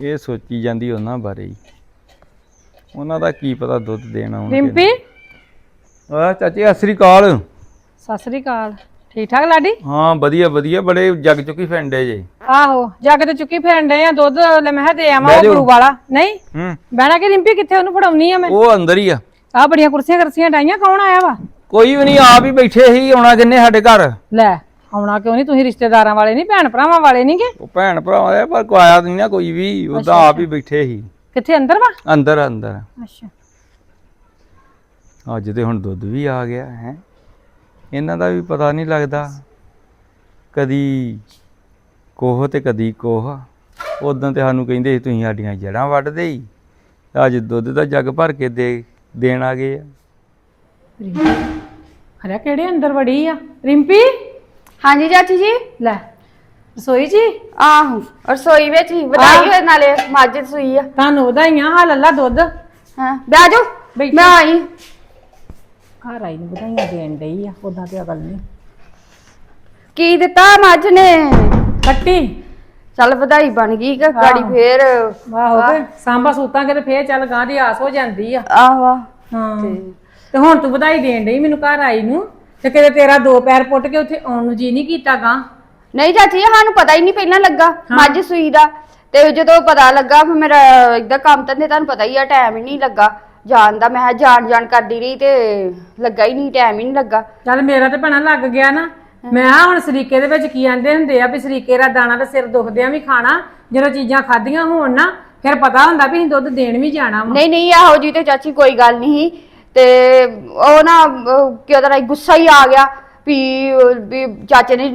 ਇਹ ਸੋਚੀ ਜਾਂਦੀ ਉਹਨਾਂ ਬਾਰੇ ਹੀ। ਉਹਨਾਂ ਦਾ ਕੀ ਪਤਾ ਦੁੱਧ ਦੇਣਾ ਉਹਨਾਂ ਰਿੰਪੀ? ਆ ਚਾਚੀ ਸਤਿ ਸ੍ਰੀ ਅਕਾਲ। ਸਤਿ ਸ੍ਰੀ ਅਕਾਲ। ਠੀਕ ਠਾਕ ਲਾਡੀ? ਹਾਂ ਵਧੀਆ ਵਧੀਆ। ਬੜੇ ਜਗ ਚੁੱਕੀ ਫੈਂਡੇ ਜੇ। ਆਹੋ ਜੱਗ ਤੇ ਚੁੱਕੀ ਫਿਰਨ ਡਏ ਆ। ਦੁੱਧ ਲੈ ਮੈਂ ਕਿਹਾ ਦੇ ਆਵਾਂ ਬਹਿ ਉਹ ਜਾਓ। ਗੁਰੂ ਵਾਲਾ। ਨਹੀਂ? ਹੂੰ। ਬਹਿਣਾ ਕਿ ਰਿੰਪੀ? ਕਿੱਥੇ ਉਹਨੂੰ ਫੜਾਉਣੀ ਆ ਮੈਂ? ਉਹ ਅੰਦਰ ਹੀ ਆ। ਆਹ ਬੜੀਆਂ ਕੁਰਸੀਆਂ ਕਰਸੀਆਂ ਡਾਈਆਂ। ਕੌਣ ਆਇਆ ਵਾ? ਕੋਈ ਵੀ ਨਹੀਂ ਆਪ ਹੀ ਬੈਠੇ ਸੀ ਆਉਣਾ ਕਿੰਨੇ ਸਾਡੇ ਘਰ। ਲੈ ਆਉਣਾ ਕਿਉਂ ਨਹੀਂ? ਤੁਸੀਂ ਰਿਸ਼ਤੇਦਾਰਾਂ ਵਾਲੇ ਨਹੀਂ ਭੈਣ ਭਰਾਵਾਂ ਵਾਲੇ ਨਹੀਂਗੇ ਉਹ ਭੈਣ ਭਰਾ ਦੇ ਪਰ ਕੋਈ ਆਇਆ ਨਹੀਂ ਨਾ ਕੋਈ ਵੀ ਉਹਦਾ ਆਪ ਹੀ ਬੈਠੇ ਸੀ। ਕਿੱਥੇ ਅੰਦਰ ਵਾ? ਅੰਦਰ ਅੰਦਰ। ਅੱਛਾ। ਅੱਜ ਤੇ ਹੁਣ ਦੁੱਧ ਵੀ ਆ ਗਿਆ ਹੈ। ਇਹਨਾਂ ਦਾ ਵੀ ਪਤਾ ਨਹੀਂ ਲੱਗਦਾ। ਕਦੀ ਕੋਹ ਤੇ ਕਦੀ ਕੋਹ। ਉਦੋਂ ਤੇ ਸਾਨੂੰ ਕਹਿੰਦੇ ਸੀ ਤੁਸੀਂ ਸਾਡੀਆਂ ਜੜਾਂ ਵੱਢਦੇ ਹੀ ਅੱਜ ਦੁੱਧ ਦਾ ਜੱਗ ਭਰ ਕੇ ਦੇ ਦੇਣ ਆ ਗਏ ਆ। ਹਰਿਆ ਕਿਹੜੇ ਅੰਦਰ ਵੜੀ ਆ? ਰਿੰਪੀ? ਹਾਂਜੀ ਚਾਚੀ ਜੀ? ਲੈ ਰਸੋਈ ਜੀ? ਆਹੋ ਰਸੋਈ ਵਿੱਚ ਹੀ ਵਧਾਈ ਹੋਏ ਨਾਲੇ ਮੱਝ ਸੂਈ ਆ। ਤੁਹਾਨੂੰ ਵਧਾਈਆਂ ਹਾਂ ਲੱਲਾ ਦੁੱਧ। ਹਾਂ ਬਹਿ ਜਾਓ ਬੈਠੋ। ਮੈਂ ਆਈ। ਘਰ ਆਈ ਨੂੰ ਵਧਾਈਆਂ ਦੇਣ ਡਈ ਆ ਉਦਾਂ ਤੇ ਅਕਲ ਨਹੀਂ। ਕੀ ਦਿੱਤਾ ਮੱਝ ਨੇ? ਕੱਟੀ। ਚੱਲ ਵਧਾਈ ਬਣ ਗਈ ਕਿ ਗਾੜੀ ਫੇਰ। ਵਾਹ ਹੋ ਗਏ ਸਾਂਬਾ ਸੂਤਾਂ ਕੇ ਤੇ ਫੇਰ ਚੱਲ ਗਾਂ ਦੀ ਆਸ ਹੋ ਜਾਂਦੀ ਆ। ਆਹੋ ਹਾਂ। ਤੇ ਹੁਣ ਤੂੰ ਵਧਾਈ ਦੇਣ ਡਈ ਮੈਨੂੰ ਘਰ ਆਈ ਨੂੰ। ਤੇ ਕਿਤੇ ਤੇਰਾ ਦੋ ਪੈਰ ਪੁੱਟ ਕੇ ਉੱਥੇ ਆਉਣ ਨੂੰ ਜੀ ਨਹੀਂ ਕੀਤਾ ਗਾਂ ਨਹੀਂ ਚਾਚੀ ਸਾਨੂੰ ਪਤਾ ਹੀ ਨਹੀਂ ਪਹਿਲਾਂ ਲੱਗਾ ਮੱਝ ਸੂਈ ਦਾ। ਤੇ ਜਦੋਂ ਪਤਾ ਲੱਗਾ ਫਿਰ ਮੇਰਾ ਇਦਾਂ ਕੰਮ ਧੰਦੇ ਤੁਹਾਨੂੰ ਪਤਾ ਹੀ ਆ ਟਾਈਮ ਹੀ ਨਹੀਂ ਲੱਗਾ। ਜਾਣ ਦਾ ਮੈਂ ਜਾਣ ਜਾਣ ਕਰਦੀ ਰਹੀ ਤੇ ਲੱਗਾ ਹੀ ਨਹੀਂ ਟਾਈਮ ਹੀ ਨਹੀਂ ਲੱਗਾ। ਚੱਲ ਮੇਰਾ ਤੇ ਭਣਾ ਲੱਗ ਗਿਆ ਨਾ। ਮੈਂ ਆ ਹੁਣ ਸਰੀਕੇ ਦੇ ਵਿੱਚ ਕੀ ਆਂਦੇ ਹੁੰਦੇ ਆ ਵੀ ਸਰੀਕੇ ਦਾ ਦਾਣਾ ਤੇ ਸਿਰ ਦੁਖਦਿਆਂ ਵੀ ਖਾਣਾ ਜਦੋਂ ਚੀਜ਼ਾਂ ਖਾਧੀਆਂ ਹੋਣ ਨਾ ਫਿਰ ਪਤਾ ਹੁੰਦਾ ਵੀ ਅਸੀਂ ਦੁੱਧ ਦੇਣ ਵੀ ਜਾਣਾ ਵਾ। ਨਹੀਂ ਨਹੀਂ ਆਹੋ ਜੀ ਤੇ ਚਾਚੀ ਕੋਈ ਗੱਲ ਨਹੀਂ ਤੇ ਉਹ ਨਾ ਕਿਉਂ ਦਾ ਗੁੱਸਾ ਹੀ ਆ ਗਿਆ ਵੀ ਵੀ ਚਾਚੇ ਨੇ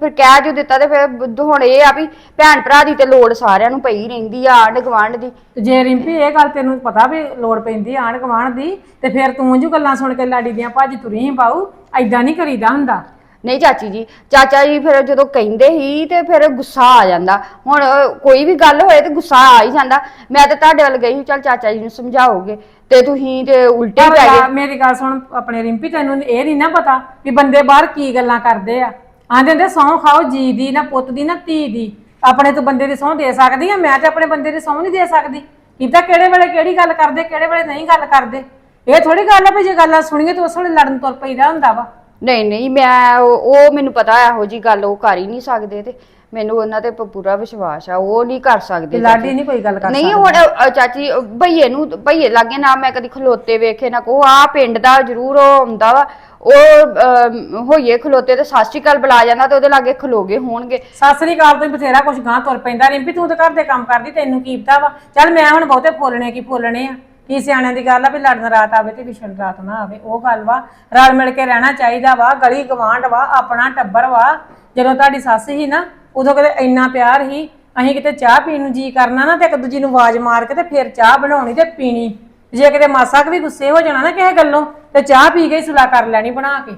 ਫਿਰ ਕਹਿ ਜੋ ਦਿੱਤਾ ਤੇ ਫਿਰ ਹੁਣ ਇਹ ਆ ਵੀ ਭੈਣ ਭਰਾ ਦੀ ਤੇ ਲੋੜ ਸਾਰਿਆਂ ਨੂੰ ਪਈ ਰਹਿੰਦੀ ਆ ਆਂਢ ਗੁਆਂਢ ਦੀ। ਤੇ ਜੇ ਰਿੰਪੀ ਇਹ ਗੱਲ ਤੈਨੂੰ ਪਤਾ ਵੀ ਲੋੜ ਪੈਂਦੀ ਆ ਆਣ ਗਵਾਣ ਦੀ ਤੇ ਫਿਰ ਤੂੰ ਜੂ ਗੱਲਾਂ ਸੁਣ ਕੇ ਲਾੜੀ ਦੀਆਂ ਭੱਜ ਤੁਰੀ ਪਾਉ ਐਦਾਂ ਨਹੀਂ ਕਰੀਦਾ ਹੁੰਦਾ। ਨਹੀਂ ਚਾਚੀ ਜੀ ਚਾਚਾ ਜੀ ਫਿਰ ਜਦੋਂ ਕਹਿੰਦੇ ਹੀ ਤੇ ਫਿਰ ਗੁੱਸਾ ਆ ਜਾਂਦਾ। ਹੁਣ ਕੋਈ ਵੀ ਗੱਲ ਹੋਏ ਤੇ ਗੁੱਸਾ ਆ ਹੀ ਜਾਂਦਾ। ਮੈਂ ਤੇ ਤੁਹਾਡੇ ਵੱਲ ਗਈ ਚਲ ਚਾਚਾ ਜੀ ਨੂੰ ਸਮਝਾਓਗੇ। ਤੇ ਤੁਸੀਂ ਤੇ ਉਲਟੇ ਹੀ ਪੈ ਗਏ। ਮੇਰੀ ਗੱਲ ਸੁਣ ਆਪਣੇ ਰਿੰਪੀ ਤੈਨੂੰ ਇਹ ਨਹੀਂ ਨਾ ਪਤਾ ਵੀ ਬੰਦੇ ਬਾਹਰ ਕੀ ਗੱਲਾਂ ਕਰਦੇ ਆ। ਆਂਦੇ ਹੁੰਦੇ ਸਹੁੰ ਖਾਓ ਜੀ ਦੀ ਨਾ ਪੁੱਤ ਦੀ ਨਾ ਧੀ ਦੀ। ਆਪਣੇ ਤੋਂ ਬੰਦੇ ਦੀ ਸਹੁੰ ਦੇ ਸਕਦੀ ਆ ਮੈਂ ਤੇ ਆਪਣੇ ਬੰਦੇ ਦੀ ਸਹੁੰ ਨਹੀਂ ਦੇ ਸਕਦੀ। ਕਿਤਾ ਕਿਹੜੇ ਵੇਲੇ ਕਿਹੜੀ ਗੱਲ ਕਰਦੇ ਕਿਹੜੇ ਵੇਲੇ ਨਹੀਂ ਗੱਲ ਕਰਦੇ। ਇਹ ਥੋੜੀ ਗੱਲ ਆ ਵੀ ਜੇ ਗੱਲਾਂ ਸੁਣੀਏ ਤਾਂ ਉਸ ਵੇਲੇ ਲੜਨ ਤੁਰ ਪਈਦਾ ਹੁੰਦਾ ਵਾ। ਨਹੀਂ ਨਹੀਂ ਮੈਂ ਉਹ ਉਹ ਮੈਨੂੰ ਪਤਾ ਇਹੋ ਜੀ ਗੱਲ ਉਹ ਕਰ ਹੀ ਨਹੀਂ ਸਕਦੇ ਤੇ। ਮੈਨੂੰ ਉਹਨਾਂ ਤੇ ਪ- ਪੂਰਾ ਵਿਸ਼ਵਾਸ ਆ ਉਹ ਨਹੀਂ ਕਰ ਤੇ ਸਕਦੇ ਲਾਡੀ ਨਹੀਂ ਕੋਈ ਗੱਲ ਕਰ ਨਹੀਂ ਹੁਣ ਅ, ਚਾਚੀ ਅ, ਭਈਏ ਨੂੰ ਭਈਏ ਲਾਗੇ ਨਾ ਮੈਂ ਕਦੀ ਖਲੋਤੇ ਵੇਖੇ ਨਾ ਕੋ ਆ ਪਿੰਡ ਦਾ ਜ਼ਰੂਰ ਉਹ ਹੁੰਦਾ ਵਾ। ਉਹ ਅ, ਹੋਈਏ ਖਲੋਤੇ ਤੇ ਸਤਿ ਸ਼੍ਰੀ ਅਕਾਲ ਬੁਲਾ ਜਾਂਦਾ ਤੇ ਉਹਦੇ ਲਾਗੇ ਖਲੋਗੇ ਹੋਣਗੇ। ਸਾਸਰੀ ਕਾਲ ਤੋਂ ਹੀ ਬਥੇਰਾ ਕੁਝ ਗਾਂ ਤੁਰ ਪੈਂਦਾ ਰਿੰਪੀ ਤੂੰ ਤਾਂ ਘਰ ਦੇ ਕੰਮ ਕਰਦੀ ਤੈਨੂੰ ਕੀ ਪਤਾ ਵਾ। ਚੱਲ ਮੈਂ ਹੁਣ ਬਹੁਤੇ ਫੋਲਣੇ ਕੀ ਫੋਲਣੇ ਆ। ਕੀ ਸਿਆਣਿਆਂ ਦੀ ਗੱਲ ਆ ਵੀ ਲੜਨ ਰਾਤ ਆਵੇ ਤੇ ਵਿਛੜ ਰਾਤ ਨਾ ਆਵੇ ਉਹ ਗੱਲ ਵਾ। ਰਲ ਮਿਲ ਕੇ ਰਹਿਣਾ ਚਾਹੀਦਾ ਵਾ ਗਲੀ ਗਵਾਂਢ ਵਾ ਆਪਣਾ ਟੱਬਰ ਵਾ। ਜਦੋਂ ਤੁਹਾਡੀ ਸੱਸ ਸੀ ਨਾ ਉਦੋਂ ਕਦੇ ਇੰਨਾ ਪਿਆਰ ਸੀ ਅਸੀਂ ਕਿਤੇ ਚਾਹ ਪੀਣ ਨੂੰ ਜੀ ਕਰਨਾ ਨਾ ਤੇ ਇੱਕ ਦੂਜੀ ਨੂੰ ਆਵਾਜ਼ ਮਾਰ ਕੇ ਤੇ ਫਿਰ ਚਾਹ ਬਣਾਉਣੀ ਤੇ ਪੀਣੀ। ਜੇ ਕਿਤੇ ਮਾਸਾ ਕੁ ਵੀ ਗੁੱਸੇ ਹੋ ਜਾਣਾ ਨਾ ਕਿਸੇ ਗੱਲੋਂ ਤੇ ਚਾਹ ਪੀ ਕੇ ਹੀ ਸੁਲਾ ਕਰ ਲੈਣੀ ਬਣਾ ਕੇ।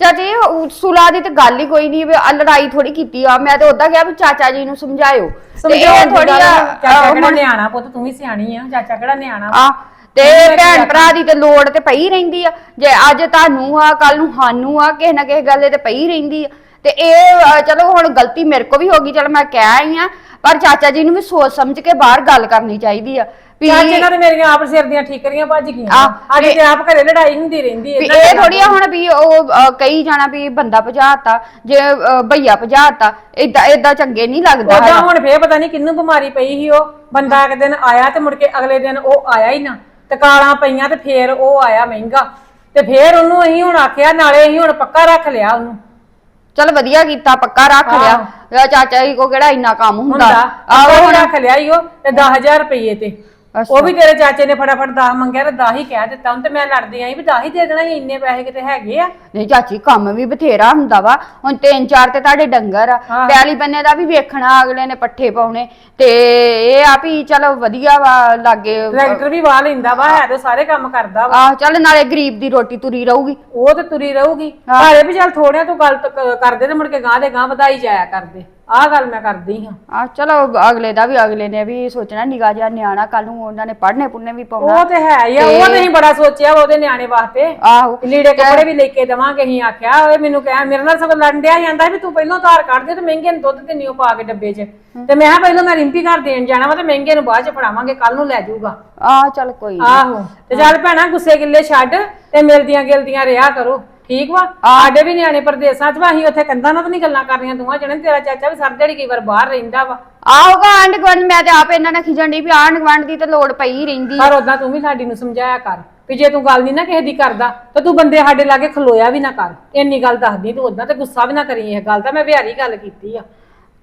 ਚਾਚੀ ਉਹ ਸੁਲਾ ਦੀ ਤੇ ਗੱਲ ਹੀ ਕੋਈ ਨਹੀਂ ਵੀ ਆਹ ਲੜਾਈ ਥੋੜੀ ਕੀਤੀ ਆ। ਮੈਂ ਤੇ ਉਦਾਂ ਕਿਹਾ ਵੀ ਚਾਚਾ ਜੀ ਨੂੰ ਸਮਝਾਇਓ। ਸਮਝਾਉਣ ਦੀ ਥੋੜੀ ਗੱਲ। ਚਾਚਾ ਕਿਹੜਾ ਹੁਣ- ਨਿਆਣਾ ਪੁੱਤ ਤੂੰ ਵੀ ਸਿਆਣੀ ਆ ਚਾਚਾ ਕਿਹੜਾ ਨਿਆਣਾ ਵਾ? ਆ ਤੇ ਭੈਣ ਭਰਾ ਦੀ ਤੇ ਲੋੜ ਤੇ ਪਈ ਰਹਿੰਦੀ ਆ। ਜੇ ਅੱਜ ਤੁਹਾਨੂੰ ਆ ਕੱਲ ਨੂੰ ਸਾਨੂੰ ਆ ਕਿਸੇ ਨਾ ਕਿਸੇ ਗੱਲ ਤੇ ਪਈ ਰਹਿੰਦੀ ਆ। ਤੇ ਇਹ ਚਲੋ ਹੁਣ ਗਲਤੀ ਮੇਰੇ ਕੋ ਵੀ ਹੋ ਗਈ ਚਲ ਮੈਂ ਕਹਿ ਆਈ ਆ ਪਰ ਚਾਚਾ ਜੀ ਨੂੰ ਵੀ ਸੋਚ ਸਮਝ ਕੇ ਬਾਹਰ ਗੱਲ ਕਰਨੀ ਚਾਹੀਦੀ ਆ ਵੀ ਚਾਚੇ ਨਾਲ ਮੇਰੀਆਂ ਆਪ ਸਿਰ ਦੀਆਂ ਠੀਕਰੀਆਂ ਭੱਜ ਗਈਆਂ। ਆਹ, ਅੱਜ ਤੇ ਆਪ ਘਰੇ ਲੜਾਈ ਹੁੰਦੀ ਰਹਿੰਦੀ ਵੀ ਇਹਨਾਂ ਇਹ ਥੋੜੀ ਆ ਹੁਣ ਵੀ ਉਹ ਅ, ਕਈ ਜਾਣਾ ਵੀ ਬੰਦਾ ਭਜਾਤਾ ਜੇ ਅ, ਭਈਆ ਭਜਾਤਾ ਇਦਾਂ ਇਦਾਂ ਚੰਗੇ ਨਹੀਂ ਲੱਗਦਾ ਉਦਾਂ ਹੈਗਾ। ਹੁਣ ਫੇਰ ਪਤਾ ਨਹੀਂ ਕਿੰਨੂੰ ਬਿਮਾਰੀ ਪਈ ਸੀ ਉਹ ਬੰਦਾ ਇੱਕ ਦਿਨ ਆਇਆ ਤੇ ਮੁੜ ਕੇ ਅਗਲੇ ਦਿਨ ਉਹ ਆਇਆ ਹੀ ਨਾ ਤੇ ਕਾਲਾਂ ਪਈਆਂ ਤੇ ਫੇਰ ਉਹ ਆਇਆ ਮਹਿੰਗਾ ਤੇ ਫੇਰ ਉਹਨੂੰ ਅਸੀਂ ਹੁਣ ਆਖਿਆ ਨਾਲੇ ਅਸੀਂ ਹੁਣ ਪੱਕਾ ਰੱਖ ਲਿਆ ਉਹਨੂੰ। ਚਲ ਵਧੀਆ ਕੀਤਾ ਪੱਕਾ ਰੱਖ ਲਿਆ। ਚਾਚਾ ਜੀ ਕੋ ਕਿਹੜਾ ਇੰਨਾ ਕੰਮ ਹੁੰਦਾ? ਹੁੰਦਾ। ਆਹੋ ਹੁਣ ਰੱਖ ਲਿਆ ਹੀ ਉਹ ਤੇ 10000 ਰੁਪਏ ਤੇ। ਉਹ ਵੀ ਤੇਰੇ ਚਾਚੇ ਨੇ ਫਟਾਫਟ 10 ਮੰਗਿਆ ਤੇ 10 ਹੀ ਕਹਿ ਦਿੱਤਾ। ਹੁਣ ਤੇ ਮੈਂ ਲੜਦੀ ਆਈ ਵੀ 10 ਹੀ ਦੇ ਦੇਣਾ ਸੀ ਇੰਨੇ ਪੈਸੇ ਕਿਤੇ ਹੈਗੇ ਆ। ਨਹੀਂ ਚਾਚੀ ਕੰਮ ਵੀ ਬਥੇਰਾ ਹੁੰਦਾ ਵਾ। ਹੁਣ ਤਿੰਨ ਚਾਰ ਤੇ ਤੁਹਾਡੇ ਡੰਗਰ ਆ। ਹਾਂ। ਪਿਆਲੀ ਬੰਨੇ ਦਾ ਵੀ ਵੇਖਣਾ ਅਗਲੇ ਨੇ ਪੱਠੇ ਪਾਉਣੇ। ਤੇ ਇਹ ਆ ਵੀ ਚਲੋ ਵਧੀਆ ਵਾ ਲਾਗੇ ਟਰੈਕਟਰ ਵੀ ਵਾਹ ਲੈਂਦਾ ਵਾ ਹੈ ਤੇ ਸਾਰੇ ਕੰਮ ਕਰਦਾ ਵਾ। ਆ ਚੱਲ ਨਾਲੇ ਗਰੀਬ ਦੀ ਰੋਟੀ ਤੁਰੀ ਰਹੂਗੀ। ਉਹ ਤੇ ਤੁਰੀ ਰਹੂਗੀ। ਭਾਰੇ ਵੀ ਚੱਲ ਥੋੜਿਆਂ ਤੋਂ ਗੱਲ ਤ- ਕ- ਕਰਦੇ ਤੇ ਮੁੜ ਕੇ ਗਾਂ ਦੇ ਗਾਂ ਵਧਾਈ ਜਾਇਆ ਕਰਦੇ। ਆਹ ਗੱਲ ਮੈਂ ਕਰਦੀ ਹਾਂ। ਆ ਚਲੋ ਅਗਲੇ ਦਾ ਵੀ ਅਗਲੇ ਨੇ ਵੀ ਸੋਚਣਾ ਨਿਗਾਹ ਜਿਹਾ ਨਿਆਣਾ ਕੱਲ ਨੂੰ ਉਹਨਾਂ ਨੇ ਪੜ੍ਹਨੇ ਪੁੜਨੇ ਵੀ ਪਾਉਣਾ। ਉਹ ਤੇ ਹੈ ਹੀ ਆ ਉਹ ਨਹੀਂ ਬੜਾ ਸੋਚਿਆ ਵਾ ਉਹਦੇ ਨਿਆਣੇ ਵਾਸਤੇ। ਆਹੋ। ਲੀੜੇ ਕੱਪੜੇ ਵੀ ਲੈ ਕੇ ਦਵਾਂਗੇ ਅਸੀਂ ਆਖਿਆ ਓਏ ਮੈਨੂੰ ਕਹਿ ਮੇਰੇ ਨਾਲ ਸਭ ਲੜਨ ਡਿਆ ਜਾਂਦਾ ਵੀ ਤੂੰ ਪਹਿਲਾਂ ਧਾਰ ਕੱਢ ਦੇ ਤੇ ਮਹਿੰਗੇ ਨੂੰ ਦੁੱਧ ਦਿੰਨੀ ਉਹ ਪਾ ਕੇ ਡੱਬੇ 'ਚ। ਤੇ ਮੈਂ ਕਿਹਾ ਪਹਿਲਾਂ ਮੈਂ ਰਿੰਪੀ ਘਰ ਦੇਣ ਜਾਣਾ ਵਾ ਤੇ ਮਹਿੰਗੇ ਨੂੰ ਬਾਅਦ 'ਚ ਫੜਾਵਾਂਗੇ ਕੱਲ ਨੂੰ ਲੈ ਜਾਊਗਾ। ਆ ਚੱਲ ਕੋਈ ਨੀ। ਆਹੋ ਤੇ ਚੱਲ ਭੈਣਾ ਗੁੱਸੇ ਗਿੱਲੇ ਛੱਡ ਤੇ ਮਿਲਦੀਆਂ ਗਿਲਦੀਆਂ ਰਿਹਾ ਕਰੋ। ਠੀਕ ਵਾ? ਸਾਡੇ ਵੀ ਨਿਆਣੇ ਪਰਦੇਸਾਂ 'ਚ ਵਾ ਅਸੀਂ ਉੱਥੇ ਕੰਧਾਂ ਨਾਲ ਤਾਂ ਨਹੀਂ ਗੱਲਾਂ ਕਰਨੀਆਂ ਦੋਵਾਂ ਜਣੇ ਤੇਰਾ ਚਾਚਾ ਵੀ ਸਰਦੜੀ ਕਈ ਵਾਰ ਬਾਹਰ ਰਹਿੰਦਾ ਵਾ। ਆਊਗਾ ਆਂਢ ਗੁਆਂਢ ਮੈਂ ਤੇ ਆਪ ਇਹਨਾਂ ਨਾਲ ਖਿਜਣ ਦੀ ਵੀ ਆਂਢ ਗੁਆਂਢ ਦੀ ਤੇ ਲੋੜ ਪਈ ਰਹਿੰਦੀ। ਪਰ ਉਦਾਂ ਤੂੰ ਵੀ ਸਾਡੀ ਨੂੰ ਸਮਝਾਇਆ ਕਰ ਵੀ ਜੇ ਤੂੰ ਗੱਲ ਨਹੀਂ ਨਾ ਕਿਸੇ ਦੀ ਕਰਦਾ ਤਾਂ ਤੂੰ ਬੰਦੇ ਸਾਡੇ ਲਾਗੇ ਖਲੋਇਆ ਵੀ ਨਾ ਕਰ। ਇੰਨੀ ਗੱਲ ਦੱਸਦੀ ਤੂੰ ਉਦਾਂ ਤੇ ਗੁੱਸਾ ਵੀ ਨਾ ਕਰੀ ਇਹ ਗੱਲ ਤਾਂ ਮੈਂ ਵਿਹਾਰੀ ਗੱਲ ਕੀਤੀ ਆ।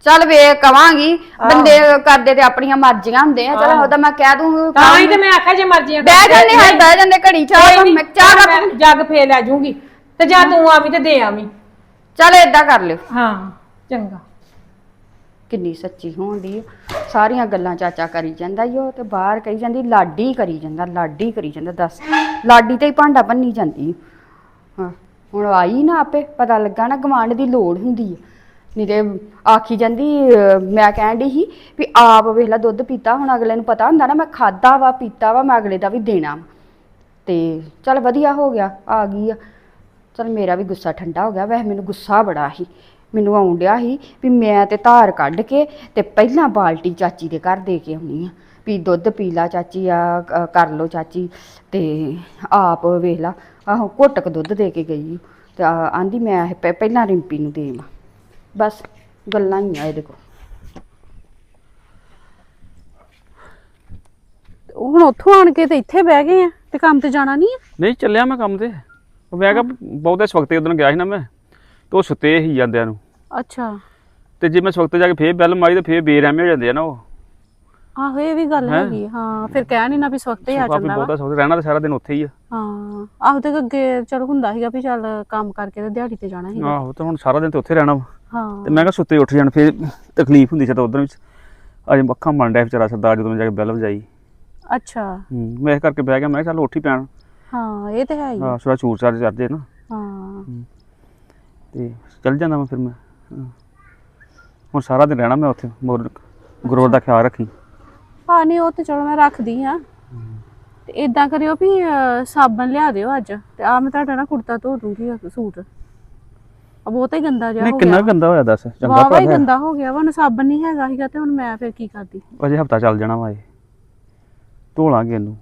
ਚੱਲ ਵੇ ਕਵਾਂਗੀ ਬੰਦੇ ਕਰਦੇ ਤੇ ਆਪਣੀਆਂ ਮਰਜ਼ੀਆਂ ਹੁੰਦੇ ਆ ਚਲ ਉਹਦਾ ਮੈਂ ਕਹਿ ਦੂੰ ਤਾਂ ਹੀ ਤੇ ਮੈਂ ਆਖਿਆ ਜੇ ਮਰਜ਼ੀਆਂ ਬਹਿ ਜਾਂਦੇ ਹਾਂ ਬਹਿ ਜਾਂਦੇ ਘੜੀ ਚਾਹ ਮੈਂ ਚਾਹ ਦਾ ਜੱਗ ਫੇਰ ਲੈ ਜੂੰਗੀ ਤੇ ਜਾਂ ਤੂੰ ਆਵੀਂ ਤੇ ਦੇ ਆਵੀਂ। ਚੱਲ ਏਦਾਂ ਕਰ ਲਿਓ। ਹਾਂ ਚੰਗਾ। ਕਿੰਨੀ ਸੱਚੀ ਹੋਣਦੀ ਸਾਰੀਆਂ ਗੱਲਾਂ ਚਾਚਾ ਕਰੀ ਜਾਂਦਾ ਈ ਉਹ ਤੇ ਬਾਹਰ ਕਹੀ ਜਾਂਦੀ ਲਾਡੀ ਕਰੀ ਜਾਂਦਾ ਲਾਡੀ ਕਰੀ ਜਾਂਦਾ ਦੱਸ। ਲਾਡੀ ਤੇ ਹੀ ਭਾਂਡਾ ਬੰਨੀ ਜਾਂਦੀ। ਹਾਂ ਹੁਣ ਆਈ ਨਾ ਆਪੇ ਪਤਾ ਲੱਗਾ ਨਾ ਗਵਾਂਢ ਦੀ ਲੋੜ ਹੁੰਦੀ ਹੈ ਨਹੀਂ ਤੇ ਆਖੀ ਜਾਂਦੀ ਅਹ, ਮੈਂ ਕਹਿਣ ਦੀ ਸੀ ਵੀ ਆਪ ਵੇਲਾ ਦੁੱਧ ਪੀਤਾ ਹੁਣ ਅਗਲੇ ਨੂੰ ਪਤਾ ਹੁੰਦਾ ਨਾ ਮੈਂ ਖਾਦਾ ਵਾ ਪੀਤਾ ਵਾ ਮੈਂ ਅਗਲੇ ਦਾ ਵੀ ਦੇਣਾ ਵਾ। ਤੇ ਚੱਲ ਵਧੀਆ ਹੋ ਗਿਆ ਆ ਗਈ ਆ। ਚਲ ਮੇਰਾ ਵੀ ਗੁੱਸਾ ਠੰਡਾ ਹੋ ਗਿਆ ਵੈਸੇ ਮੈਨੂੰ ਗੁੱਸਾ ਬੜਾ ਸੀ ਮੈਨੂੰ ਆਉਣ ਡਿਆ ਸੀ ਵੀ ਮੈਂ ਤੇ ਧਾਰ ਕੱਢ ਕੇ ਤੇ ਪਹਿਲਾਂ ਬਾਲਟੀ ਚਾਚੀ ਦੇ ਘਰ ਦੇ ਕੇ ਆਉਣੀ ਆ ਵੀ ਦੁੱਧ ਪੀ ਲਾ ਚਾਚੀ ਆ ਕ- ਕਰ ਲੋ ਚਾਚੀ ਤੇ ਆਪ ਵੇਖ ਲਾ ਆਹੋ ਘੁੱਟ ਕੁ ਦੁੱਧ ਦੇ ਕੇ ਗਈ ਤੇ ਆ- ਆਂਦੀ ਮੈਂ ਇਹ ਪਹਿ- ਪਹਿਲਾਂ ਰਿੰਪੀ ਨੂੰ ਦੇਵਾਂ ਬਸ ਗੱਲਾਂ ਹੀ ਆ ਇਹਦੇ ਕੋਲ। ਹੁਣ ਉੱਥੋਂ ਆਣ ਕੇ ਤੇ ਇੱਥੇ ਬਹਿ ਗਏ ਆ ਤੇ ਕੰਮ ਤੇ ਜਾਣਾ ਨਹੀਂ ਆ? ਨਹੀਂ ਚੱਲਿਆ ਮੈਂ ਕੰਮ ਤੇ। ਮੈਂ ਕਿਹਾ ਬਹੁਤੇ ਸਵਖਤੇ ਉਦੋਂ ਗਿਆ ਸੀ ਨਾ ਮੈਂ ਤੇ ਉਹ ਸੁੱਤੇ ਹੀ ਜਾਂਦਿਆਂ ਨੂੰ। ਅੱਛਾ। ਤੇ ਜੇ ਮੈਂ ਸਵਖਤੇ ਜਾ ਕੇ ਫੇਰ ਬੈਲ ਮਾਰੀ ਤੇ ਫੇਰ ਬੇਰਹਿਮੇ ਹੋ ਜਾਂਦੇ ਆ ਨਾ ਉਹ। ਆਹੋ ਇਹ ਵੀ ਗੱਲ? ਹੈਗੀ। ਹਾਂ ਫਿਰ ਕਹਿ ਨਹੀਂ ਨਾ ਵੀ ਸਵਖਤੇ ਹੀ ਆ ਚੱਲਣਾ ਵਾ। ਬਹੁਤਾ ਸਵਖਤੇ ਰਹਿਣਾ ਤਾਂ ਸਾਰਾ ਦਿਨ ਉੱਥੇ ਹੀ ਆ। ਹਾਂ ਆਹੋ ਤੇ ਅੱਗੇ ਚਲੋ ਹੁੰਦਾ ਸੀਗਾ ਵੀ ਚੱਲ ਕੰਮ ਕਰਕੇ ਤੇ ਦਿਹਾੜੀ ਤੇ ਜਾਣਾ ਸੀਗਾ। ਆਹੋ ਤੇ ਹੁਣ ਸਾਰਾ ਦਿਨ ਤੇ ਉੱਥੇ ਰਹਿਣਾ ਵਾ। ਹਾਂ। ਤੇ ਮੈਂ ਕਿਹਾ ਸੁੱਤੇ ਉੱਠ ਜਾਣ ਫੇਰ ਤਕਲੀਫ ਹੁੰਦੀ ਸੀ ਤਾਂ ਉਧਰ ਵਿੱਚ। ਅਜੇ ਅੱਖਾਂ ਮੰਨ ਡਿਆ ਵਿਚਾਰਾ ਸਰਦਾਰ ਜਦੋਂ ਮੈਂ ਜਾ ਕੇ ਬੈਲ ਵਜਾਈ। ਅੱਛਾ। ਮੈਂ ਇਸ ਕਰਕੇ ਬਹਿ ਗਿਆ ਮੈਂ ਕਿਹਾ ਚੱਲ ਉੱਠ ਹੀ ਪੈਣ। ਹਾਂ ਇਹ ਤੇ ਹੈ ਹੀ। ਹਾਂ ਥੋੜਾ ਚੂਰ ਚਾਰ ਚੜਦੇ ਨਾ। ਹਾਂ। ਤੇ ਚੱਲ ਜਾਂਦਾ ਮੈਂ ਫਿਰ ਮੈਂ ਹਾਂ। ਹੁਣ ਸਾਰਾ ਦਿਨ ਰਹਿਣਾ ਮੈਂ ਉੱਥੇ ਮੋਰ ਗੁਰੂਵਰ ਦਾ ਖਿਆਲ ਰੱਖੀ। ਹਾਂ ਨਹੀਂ ਉਹ ਤੇ ਚਲੋ ਮੈਂ ਰੱਖਦੀ ਆ ਤੇ ਇਦਾਂ ਕਰਿਓ ਵੀ ਅਹ, ਸਾਬਣ ਲਿਆ ਦਿਓ ਅੱਜ ਤੇ ਆ ਮੈਂ ਤੁਹਾਡਾ ਨਾ ਕੁੜਤਾ ਧੋ ਦੂੰਗੀ ਆ ਸੂਟ। ਆ ਬਹੁਤਾ ਹੀ ਗੰਦਾ ਜਿਹਾ ਨਹੀਂ ਹੋ ਕਿੰਨਾ ਗਿਆ। ਗੰਦਾ ਹੋਇਆ ਦੱਸ ਚੰਗਾ ਵਾਵਾ ਹੀ ਭਲਾ ਹੈ ਗੰਦਾ ਹੋ ਗਿਆ ਵਾ ਹੁਣ ਸਾਬਣ ਨਹੀਂ ਹੈਗਾ ਸੀਗਾ ਤੇ ਹੁਣ ਮੈਂ ਫਿਰ ਕੀ ਕਰਦੀ? ਅਜੇ ਹਫਤਾ ਚੱਲ ਜਾਣਾ ਵਾ ਇਹ। ਧੋ ਲਾਂਗੇ ਇਹਨੂੰ।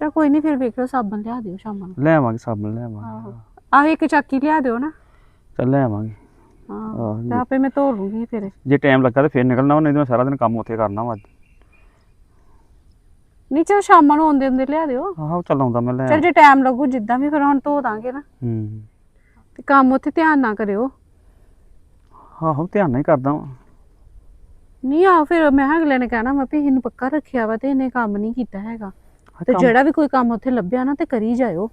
ਚਲ ਕੋਈ ਨਹੀਂ ਫਿਰ ਵੇਖ ਲਓ ਸਾਬਣ ਲਿਆ ਦਿਓ ਸ਼ਾਮਾਂ ਨੂੰ। ਲੈ ਆਵਾਂਗੇ ਸਾਬਣ ਲੈ ਆਵਾਂਗੇ ਆਹੋ ਇੱਕ ਚੱਕੀ ਲਿਆ ਦਿਓ ਨਾ। ਚੱਲ ਲੈ ਆਵਾਂਗੇ ਹਾਂ ਤੇ ਆਪੇ ਮੈਂ ਧੋ ਲੂੰਗੀ ਫਿਰ। ਜੇ ਟਾਈਮ ਲੱਗਾ ਤੇ ਫੇਰ ਨਿਕਲਣਾ ਵਾ, ਨਹੀਂ ਤੇ ਮੈਂ ਸਾਰਾ ਦਿਨ ਕੰਮ ਉੱਥੇ ਕਰਨਾ ਵਾ ਅੱਜ। ਨਹੀਂ ਚਲ ਸ਼ਾਮਾਂ ਨੂੰ ਆਉਂਦੇ ਹੁੰਦੇ ਲਿਆ ਦਿਓ। ਆਹੋ ਚੱਲ ਆਉਂਦਾ ਮੈਂ ਲੈ ਚਲ ਜੇ ਟਾਈਮ ਲੱਗੂ ਜਿੱਦਾਂ ਵੀ ਫਿਰ ਹੁਣ ਧੋ ਦਾਂਗੇ ਨਾ। ਹੂੰ। ਤੇ ਕੰਮ ਉੱਥੇ ਧਿਆਨ ਨਾ ਕਰਿਓ। ਆਹੋ ਧਿਆਨ ਨਹੀਂ ਕਰਦਾ ਵਾਂ। ਨਹੀਂ ਆ ਫਿਰ ਮੈਂ ਅਗਲੇ ਨੇ ਕਹਿਣਾ ਮੈਂ ਵੀ ਇਹਨੂੰ ਪੱਕਾ ਰੱਖਿਆ ਵਾ ਤੇ ਇਹਨੇ ਕੰਮ ਨਹੀਂ ਕੀਤਾ ਹੈਗਾ। ਤੇ ਕੰਮ ਜਿਹੜਾ ਵੀ ਕੋਈ ਕੰਮ ਉੱਥੇ ਲੱਭਿਆ ਨਾ ਤੇ ਕਰੀ ਜਾਇਓ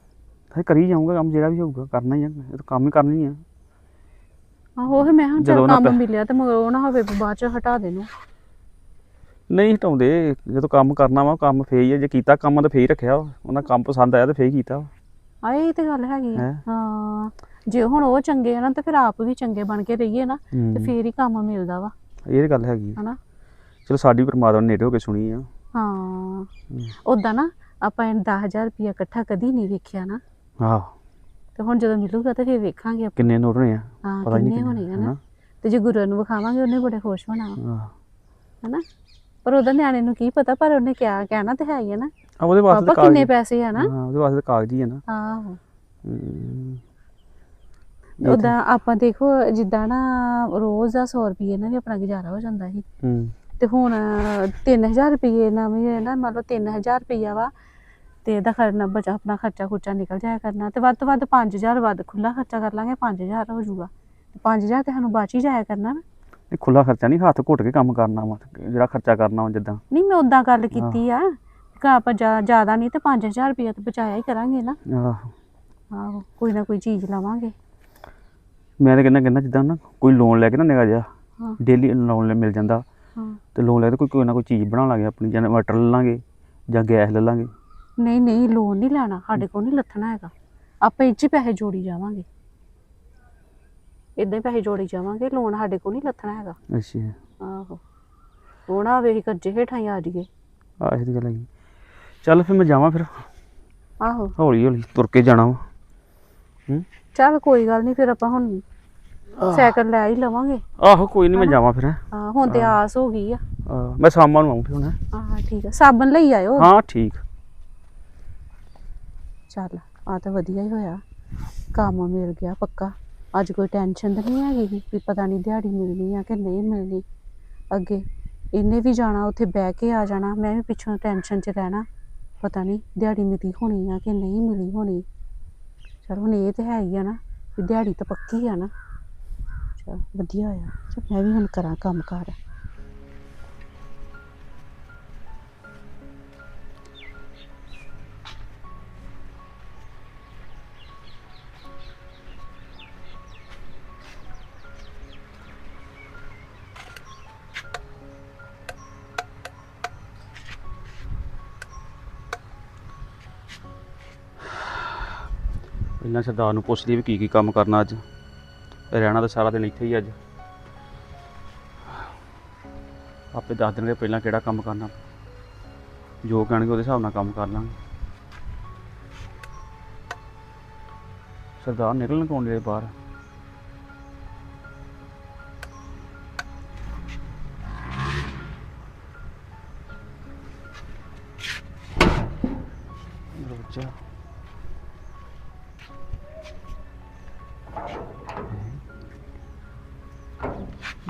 ਹਾਂ, ਕਰੀ ਜਾਊਂਗਾ ਕੰਮ ਜਿਹੜਾ ਵੀ ਹੋਊਗਾ ਕਰਨਾ ਹੀ ਆ ਇਹ ਤਾਂ ਕੰਮ ਹੀ ਕਰਨੀ ਆ ਆਹੋ ਉਹ ਮੈਂ ਕਿਹਾ ਜਦੋਂ ਚਲ ਕੰਮ ਪੈ- ਮਿਲਿਆ ਤੇ ਮਗਰ ਉਹ ਨਾ ਹੋਵੇ ਵੀ ਬਾਅਦ ਚ ਹਟਾ ਦੇਣੋ ਨਹੀਂ ਹਟਾਉਂਦੇ ਜਦੋਂ ਕੰਮ ਕਰਨਾ ਵਾ ਕੰਮ ਫੇਰ ਹੀ ਆ ਜੇ ਕੀਤਾ ਕੰਮ ਤਾਂ ਫੇਰ ਹੀ ਰੱਖਿਆ ਵਾ। ਉਹਨਾਂ ਕੰਮ ਪਸੰਦ ਆਇਆ ਤੇ ਫੇਰ ਹੀ ਕੀਤਾ ਵਾ। ਇਹ ਤੇ ਗੱਲ ਹੈਗੀ ਆ ਹੈਂ? ਹਾਂ ਜੇ ਹੁਣ ਉਹ ਚੰਗੇ ਆ ਨਾ ਤੇ ਫਿਰ ਆਪ ਵੀ ਚੰਗੇ ਬਣ ਕੇ ਰਹੀਏ ਨਾ ਤੇ ਹੂੰ ਫੇਰ ਹੀ ਕੰਮ ਮਿਲਦਾ ਵਾ ਇਹ ਤਾਂ ਗੱਲ ਹੈਗੀ ਆ। ਹਨਾ ਚਲੋ ਸਾਡੀ ਪਰਮਾਤਮਾ ਨੇ ਨੇੜੇ ਹੋ ਕੇ ਸੁਣੀ ਆ ਹਾਂ। ਉਦਾਂ ਨਾ ਆਪਾਂ ਇਹ 10000 ਰੁਪਇਆ ਇਕੱਠਾ ਕਦੀ ਨਹੀਂ ਵੇਖਿਆ ਨਾ। ਆਹ। ਤੇ ਹੁਣ ਜਦੋਂ ਮਿਲੂਗਾ ਤਾਂ ਫਿਰ ਵੇਖਾਂਗੇ ਆਪਾਂ। ਕਿੰਨੇ ਨੋਟ ਹੋਣੇ ਆ? ਹਾਂ ਪਤਾ ਹੀ ਨਹੀਂ ਕਿੰਨੇ ਹੋਣੇ ਆ ਨਾ। ਹਨਾ? ਤੇ ਜੇ ਗੁਰੂ ਨੂੰ ਵਿਖਾਵਾਂਗੇ ਉਹਨੇ ਬੜੇ ਖੁਸ਼ ਹੋਣਾ ਵਾ, ਆਹ। ਹਨਾ? ਪਰ ਉਹਦਾ ਨਿਆਣੇ ਨੂੰ ਕੀ ਪਤਾ ਪਰ ਉਹਨੇ ਕਿਹਾ ਕਹਿਣਾ ਤੇ ਹੈ ਹੀ ਹੈ ਨਾ। ਆ ਉਹਦੇ ਵਾਸਤੇ ਪਾਪਾ ਤਾਂ ਕਿੰਨੇ ਕਾਗਜ਼ ਪੈਸੇ ਆ ਨਾ? ਹਾਂ ਉਹਦੇ ਵਾਸਤੇ ਤਾਂ ਕਾਗਜ਼ ਹੀ ਆ ਨਾ। ਆਹੋ। ਹਮ, ਉਦਾਂ ਆਪਾਂ ਦੇਖੋ ਜਿੱਦਾਂ ਨਾ ਰੋਜ਼ ਦਾ 100 ਰੁਪਏ ਨਾਲ ਵੀ ਆਪਣਾ ਗੁਜ਼ਾਰਾ ਹੋ ਜਾਂਦਾ ਸੀ। ਹਮ, ਤੇ ਹੁਣ 3000 ਰੁਪਏ ਵੀ ਹੈ ਨਾ ਮੰਨ ਲਓ 3000 ਰੁਪਇਆ ਵਾ ਤੇ ਇਹਦਾ ਖਰਨਾ ਬਚਾ ਆਪਣਾ ਖਰਚਾ ਖੁਰਚਾ ਨਿਕਲ ਜਾਇਆ ਕਰਨਾ ਤੇ ਵੱਧ ਤੋਂ ਵੱਧ 5000 ਵੱਧ ਖੁੱਲਾ ਖਰਚਾ ਕਰ ਲਾਂਗੇ 5000 ਹੋ ਜਾਊਗਾ। 5000 ਤੇ ਸਾਨੂੰ ਬਚ ਹੀ ਜਾਇਆ ਕਰਨਾ ਨਾ। ਇਹ ਖੁੱਲਾ ਖਰਚਾ ਨਹੀਂ ਹੱਥ ਘੁੱਟ ਕੇ ਕੰਮ ਕਰਨਾ ਵਾ ਜਿਹੜਾ ਖਰਚਾ ਕਰਨਾ ਵਾ ਜਿੱਦਾਂ। ਨਹੀਂ ਮੈਂ ਉਦਾਂ ਗੱਲ ਕੀਤੀ ਆ ਕਿ ਆਪਾਂ ਜ਼ਿਆਦਾ ਨਹੀਂ ਤੇ 5000 ਰੁਪਇਆ ਤੇ ਬਚਾਇਆ ਹੀ ਕਰਾਂਗੇ ਨਾ। ਆਹ। ਆਹੋ ਕੋਈ ਨਾ ਕੋਈ ਚੀਜ਼ ਲਵਾਂਗੇ। ਮੈਂ ਤਾਂ ਕਹਿੰਦਾ ਕਹਿੰਦਾ ਜਿੱਦਾਂ ਨਾ ਕੋਈ ਲੋਨ ਲੈ ਕੇ ਨਾ ਨਿਗਾ ਜਾ ਹਾਂ। ਡੇਲੀ ਲੋਨ ਲੈ ਮਿਲ ਜਾਂਦਾ। ਤੇ ਲੋਨ ਲੈ ਕੇ ਕੋਈ ਕੋਈ ਨਾ ਕੋਈ ਚੀਜ਼ ਬਣਾ ਲਾਂਗੇ ਆਪਣੀ ਜਾਂ ਇਨਵਰਟਰ ਲੈ ਲਾਂਗੇ ਜਾਂ ਗੈਸ ਲੈ ਲਾਂਗੇ। ਨਹੀਂ ਨਹੀਂ ਲੋਨ ਨਹੀਂ ਲੈਣਾ ਸਾਡੇ ਕੋਲ ਨਹੀਂ ਲੱਥਣਾ ਹੈਗਾ। ਆਪਾਂ ਇਹ 'ਚ ਹੀ ਪੈਸੇ ਜੋੜੀ ਜਾਵਾਂਗੇ। ਇਦਾਂ ਹੀ ਪੈਸੇ ਜੋੜੀ ਜਾਵਾਂਗੇ ਲੋਨ ਸਾਡੇ ਕੋਲ ਨਹੀਂ ਲੱਥਣਾ ਹੈਗਾ। ਅੱਛਾ। ਆਹੋ। ਉਹ ਨਾ ਹੋਵੇ ਅਸੀਂ ਕਰਜ਼ੇ ਹੇਠਾਂ ਹੀ ਆ ਜਾਈਏ। ਆਹ ਇਹ ਤਾਂ ਗੱਲ ਹੈਗੀ। ਚੱਲ ਫਿਰ ਮੈਂ ਜਾਵਾਂ ਫਿਰ। ਆਹੋ। ਹੌਲੀ ਹੌਲੀ ਤੁਰ ਕੇ ਜਾਣਾ ਵਾ। ਹੂੰ? ਚੱਲ ਕੋਈ ਗੱਲ ਨਹੀਂ ਫਿਰ ਆਪਾਂ ਹੁਣ ਸਾਈਕਲ ਲੈ ਹੀ ਲਵਾਂਗੇ। ਆਹੋ ਕੋਈ ਨਹੀਂ ਮੈਂ ਜਾਵਾਂ ਫਿਰ। ਹੈਂ। ਹੁਣ ਤੇ ਆਸ ਹੋ ਗਈ ਆ। ਆਹ, ਮੈਂ ਸ਼ਾਮਾਂ ਨੂੰ ਆਉਂ ਫਿਰ ਹੁਣ ਹੈਂ। ਠੀਕ ਆ। ਸਾਬਣ ਲਈ ਆਇਓ। ਹਾਂ ਠੀਕ। ਚੱਲ ਆ ਤਾਂ ਵਧੀਆ ਹੀ ਹੋਇਆ। ਕੰਮ ਮਿਲ ਗਿਆ ਪੱਕਾ। ਅੱਜ ਕੋਈ ਟੈਨਸ਼ਨ ਤਾਂ ਨਹੀਂ ਹੈਗੀ ਵੀ ਪਤਾ ਨਹੀਂ ਦਿਹਾੜੀ ਮਿਲਣੀ ਆ ਕਿ ਨਹੀਂ ਮਿਲਣੀ। ਅੱਗੇ ਇਹਨੇ ਵੀ ਜਾਣਾ ਉੱਥੇ ਬਹਿ ਕੇ ਆ ਜਾਣਾ। ਮੈਂ ਵੀ ਪਿੱਛੋਂ ਟੈਨਸ਼ਨ 'ਚ ਰਹਿਣਾ। ਪਤਾ ਨਹੀਂ ਦਿਹਾੜੀ ਮਿਲੀ ਹੋਣੀ ਆ ਕਿ ਨਹੀਂ ਮਿਲੀ ਹੋਣੀ। ਚਲ ਹੁਣ ਇਹ ਤੇ ਹੈ ਹੀ ਆ ਨਾ ਵੀ ਦਿਹਾੜੀ ਤਾਂ ਪੱਕੀ ਆ ਨਾ। ਚਲ ਵਧੀਆ ਹੋਇਆ ਚੱਲ ਮੈਂ ਵੀ ਹੁਣ ਕਰਾਂ ਕੰਮ ਕਾਰ ਪਹਿਲਾਂ ਸਰਦਾਰ ਨੂੰ ਪੁੱਛ ਲਈ ਵੀ ਕੀ ਕੀ ਕੰਮ ਕਰਨਾ ਅੱਜ। ਰਹਿਣਾ ਤਾਂ ਸਾਰਾ ਦਿਨ ਇੱਥੇ ਹੀ ਅੱਜ। ਆਪੇ ਦੱਸ ਦੇਣਗੇ ਪਹਿਲਾਂ ਕਿਹੜਾ ਕੰਮ ਕਰਨਾ। ਜੋ ਕਹਿਣਗੇ ਉਹਦੇ ਹਿਸਾਬ ਨਾਲ ਕੰਮ ਕਰ ਲਾਂਗੇ। ਸਰਦਾਰ ਨਿਕਲਣ ਕੌਣ ਦੇ ਬਾਹਰ? ਦਰਵਾਜ਼ਾ।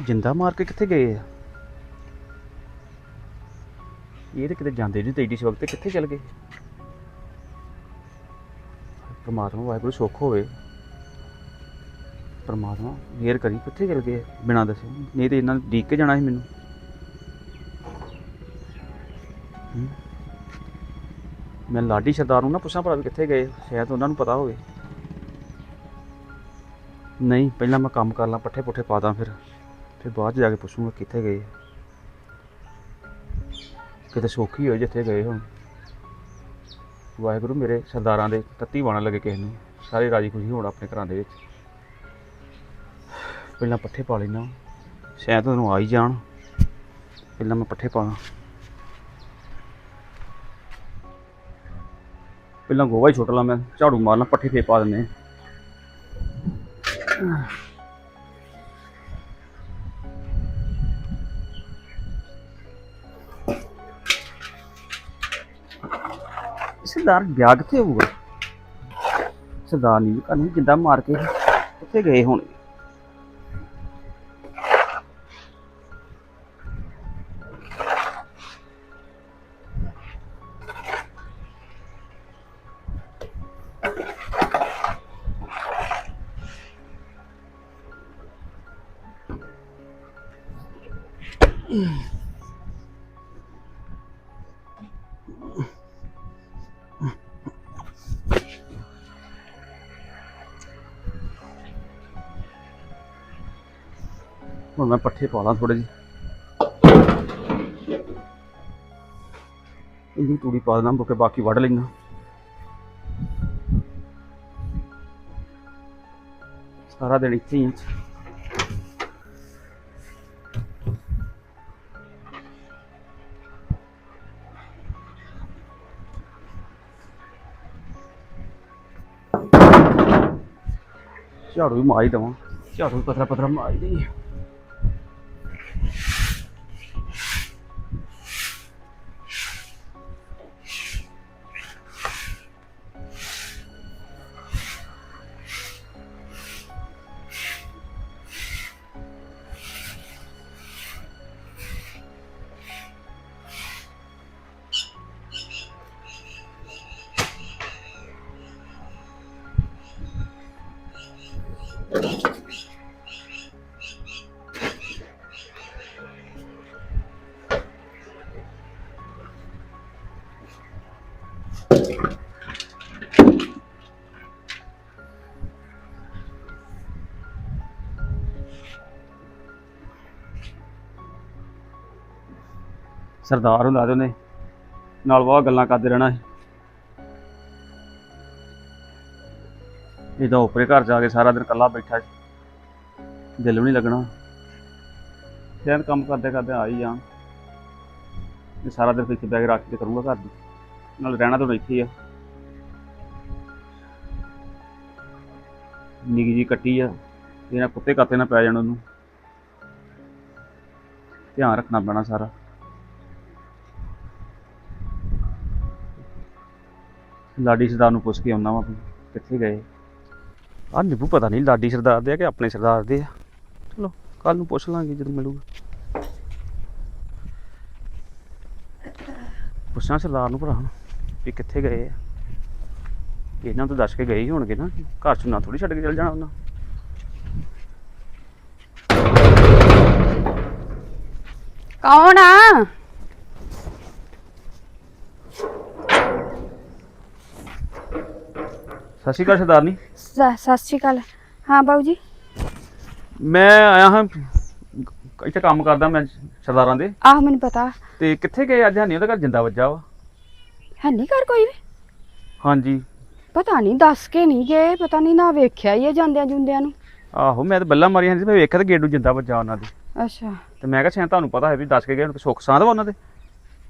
ਜਿੰਦਾ ਮਾਰ ਕੇ ਕਿੱਥੇ ਗਏ ਆ? ਇਹ ਤਾਂ ਕਿਤੇ ਜਾਂਦੇ ਨਹੀਂ ਤੇ ਏਡੀ ਵਕਤ ਤੇ ਕਿੱਥੇ ਚਲ ਗਏ? ਪਰਮਾਤਮਾ ਵਾਹਿਗੁਰੂ ਸੁੱਖ ਹੋਵੇ। ਪਰਮਾਤਮਾ ਮਿਹਰ ਕਰੀ, ਕਿੱਥੇ ਚਲ ਗਏ ਬਿਨਾਂ ਦੱਸੇ। ਨਹੀਂ ਤੇ ਇਹਨਾਂ ਨੇ ਡੀਕ ਕੇ ਜਾਣਾ ਸੀ ਮੈਨੂੰ। ਮੈਂ ਲਾਡੀ ਸਰਦਾਰ ਨੂੰ ਨਾ ਪੁੱਛਾਂ ਭਰਾ ਵੀ ਕਿੱਥੇ ਗਏ? ਸ਼ਾਇਦ ਉਹਨਾਂ ਨੂੰ ਪਤਾ ਹੋਵੇ। ਨਹੀਂ, ਪਹਿਲਾਂ ਮੈਂ ਕੰਮ ਕਰ ਲਾਂ ਪੱਠੇ ਪੁੱਠੇ ਪਾ ਦਾਂ ਫਿਰ। ਫਿਰ ਬਾਅਦ 'ਚ ਜਾ ਕੇ ਪੁੱਛੂੰਗਾ ਕਿੱਥੇ ਗਏ। ਕਿਤੇ ਸੌਖੀ ਹੋਏ ਜਿੱਥੇ ਗਏ ਹੋਣ। ਵਾਹਿਗੁਰੂ ਮੇਰੇ ਸਰਦਾਰਾਂ ਦੇ ਤੱਤੀ ਬਾਣਾ ਲੱਗੇ ਕਿਸੇ ਨੂੰ। ਸਾਰੇ ਰਾਜੀ ਖੁਸ਼ੀ ਹੋਣ ਆਪਣੇ ਘਰਾਂ ਦੇ ਵਿੱਚ। ਪਹਿਲਾਂ ਪੱਠੇ ਪਾ ਲੈਣਾ ਸ਼ਾਇਦ ਉਹਨੂੰ ਆ ਹੀ ਜਾਣ। ਪਹਿਲਾਂ ਮੈਂ ਪੱਠੇ ਪਾਣਾ ਪਹਿਲਾਂ ਗੋਵਾ ਹੀ ਛੁੱਟ ਲਾਂ ਮੈਂ। ਝਾੜੂ ਮਾਰਨਾ, ਪੱਠੇ ਫੇਰ ਪਾ ਦਿੰਦੇ ਸਰਦਾਰ ਗਿਆ ਕਿੱਥੇ ਹੋਊਗਾ? ਸਰਦਾਰ ਨਹੀਂ ਕੰਨ ਜਿੰਦਾ ਮਾਰ ਕੇ ਕਿੱਥੇ ਗਏ ਹੁਣ। ਹੁਣ ਮੈਂ ਪੱਠੇ ਪਾ ਲਾਂ ਥੋੜੇ ਜਿਹੇ। ਇਹਦੀ ਤੂੜੀ ਪਾ ਦੇਣਾ, ਮੁੜ ਬਾਕੀ ਵੱਢ ਲੈਣਾ ਸਾਰਾ ਦਿਨ ਇੱਥੇ ਹੀ ਹਾਂ। ਝਾੜੂ ਵੀ ਮਾਰ ਹੀ ਦੇਵਾਂ। ਝਾੜੂ ਵੀ ਪਤਲਾ ਪਤਲਾ ਮਾਰ ਹੀ ਸਰਦਾਰ ਹੁੰਦਾ ਤੇ ਉਹਨੇ ਨਾਲ ਵਾਹ ਗੱਲਾਂ ਕਰਦੇ ਰਹਿਣਾ ਸੀ। ਇਹਦਾ ਉੱਪਰੇ ਘਰ ਜਾ ਕੇ ਸਾਰਾ ਦਿਨ ਇਕੱਲਾ ਬੈਠਾ ਸੀ। ਦਿਲ ਵੀ ਨਹੀਂ ਲੱਗਣਾ। ਸ਼ਾਇਦ ਕੰਮ ਕਰਦੇ ਕਰਦੇ ਆ ਹੀ ਜਾਣ ਤੇ ਸਾਰਾ ਦਿਨ ਇੱਥੇ ਬੈਗ ਰੱਖ ਕੇ ਕਰੂੰਗਾ ਘਰ ਦੀ। ਨਾਲ ਰਹਿਣਾ ਤਾਂ ਇੱਥੇ ਹੀ ਆ। ਨਿੱਕੀ ਜੀ ਕੱਟੀ ਆ। ਇਹਨਾਂ ਕੁੱਤੇ ਕਾਤੇ ਨਾ ਪੈ ਜਾਣ ਉਹਨੂੰ। ਧਿਆਨ ਰੱਖਣਾ ਪੈਣਾ ਸਾਰਾ। ਲਾਡੀ ਸਰਦਾਰ ਨੂੰ ਪੁੱਛ ਕੇ ਆਉਣਾ ਵਾ ਕਿੱਥੇ ਗਏ। ਆ ਨਿੱਬੂ ਪਤਾ ਨਹੀਂ ਲਾਡੀ ਸਰਦਾਰ ਦੇ ਆ ਕਿ ਆਪਣੇ ਸਰਦਾਰ ਦੇ ਆ। ਚਲੋ ਕੱਲ ਨੂੰ ਪੁੱਛ ਲਾਂਗੇ ਜਦੋਂ ਮਿਲੂਗਾ। ਪੁੱਛਣਾ ਸਰਦਾਰ ਨੂੰ ਭਰਾ ਨੂੰ ਵੀ ਕਿੱਥੇ ਗਏ ਆ। ਇਹਨਾਂ ਨੂੰ ਤਾਂ ਦੱਸ ਕੇ ਗਏ ਹੀ ਹੋਣਗੇ ਨਾ ਘਰ ਚ ਨਾ ਥੋੜੀ ਛੱਡ ਕੇ ਚਲ ਜਾਣਾ ਉਹਨਾਂ। ਕੌਣ ਆ? ਸਤਿ ਸ਼੍ਰੀ ਅਕਾਲ ਸਰਦਾਰਨੀ। ਸ- ਸਤਿ ਸ਼੍ਰੀ ਅਕਾਲ। ਹਾਂ ਬਾਊ ਜੀ ਮੈਂ ਆਇਆ ਹਾਂ ਇੱਥੇ ਕੰਮ ਕਰਦਾ ਮੈਂ ਸਰਦਾਰਾਂ ਦੇ। ਆਹ ਮੈਨੂੰ ਪਤਾ। ਤੇ ਕਿੱਥੇ ਗਏ ਅੱਜ? ਹਨੀ ਉਹਦਾ ਘਰ ਜਿੰਦਾ ਵੱਜਾ ਵਾ। ਹੈ ਨਹੀਂ ਘਰ ਕੋਈ ਵੀ? ਹਾਂਜੀ। ਪਤਾ ਨਹੀਂ ਦੱਸ ਕੇ ਨਹੀਂ ਗਏ ਪਤਾ ਨਹੀਂ ਨਾ ਵੇਖਿਆ ਹੀ ਆ ਜਾਂਦਿਆਂ ਜੁੰਦਿਆਂ ਨੂੰ। ਆਹੋ ਮੈਂ ਤਾਂ ਬੱਲਾ ਮਾਰੀਆਂ ਸੀ ਮੈਂ ਵੇਖਿਆ ਤੇ ਗੇਡੂ ਜਿੰਦਾ ਵੱਜਾ ਉਹਨਾਂ ਦੇ। ਅੱਛਾ। ਤੇ ਮੈਂ ਕਿਹਾ ਸ਼ਾਇਦ ਤੁਹਾਨੂੰ ਪਤਾ ਹੈ ਵੀ ਦੱਸ ਕੇ ਗਏ ਹੁਣ ਸੁੱਖ ਸਾਂਦ ਵਾ ਉਹਨਾਂ ਦੇ।